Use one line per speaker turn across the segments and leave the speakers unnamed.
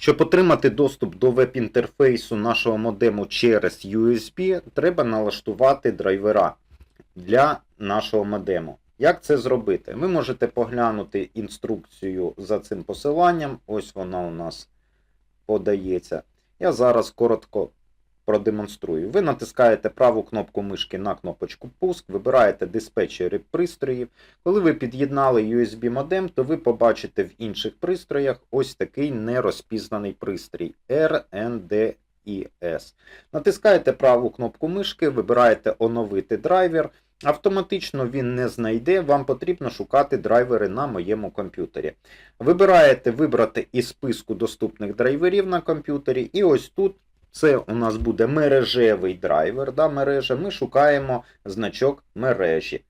Щоб отримати доступ до веб-інтерфейсу нашого модему через USB, треба налаштувати драйвера для нашого модему. Як це зробити? Ви можете поглянути інструкцію за цим посиланням. Ось вона у нас подається. Я зараз коротко продемонструю. Ви натискаєте праву кнопку мишки на кнопочку Пуск, вибираєте диспетчери пристроїв. Коли ви під'єднали USB модем, то ви побачите в інших пристроях ось такий нерозпізнаний пристрій RNDIS. Натискаєте праву кнопку мишки, вибираєте оновити драйвер. Автоматично він не знайде, вам потрібно шукати драйвери на моєму комп'ютері. Вибираєте вибрати із списку доступних драйверів на комп'ютері, і ось тут це у нас буде мережевий драйвер. Да, мережа. Ми шукаємо значок мережі.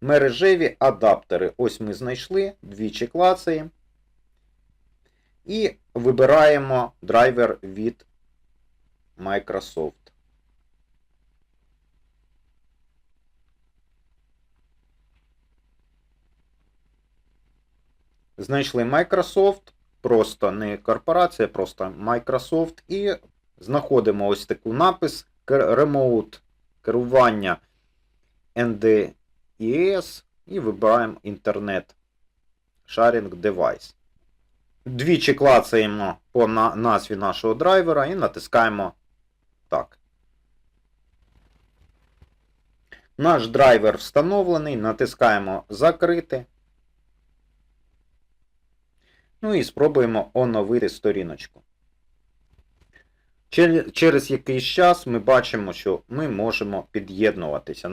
Мережеві адаптери. Ось ми знайшли, двічі клацаємо. І вибираємо драйвер від Microsoft. Знайшли Microsoft, просто не корпорація, просто Microsoft, і знаходимо ось таку напис Remote керування NDIS і вибираємо Internet Sharing Device. Двічі клацаємо по на- назві нашого драйвера і натискаємо так. Наш драйвер встановлений, натискаємо Закрити. Ну і спробуємо оновити сторіночку. Через якийсь час ми бачимо, що ми можемо під'єднуватися.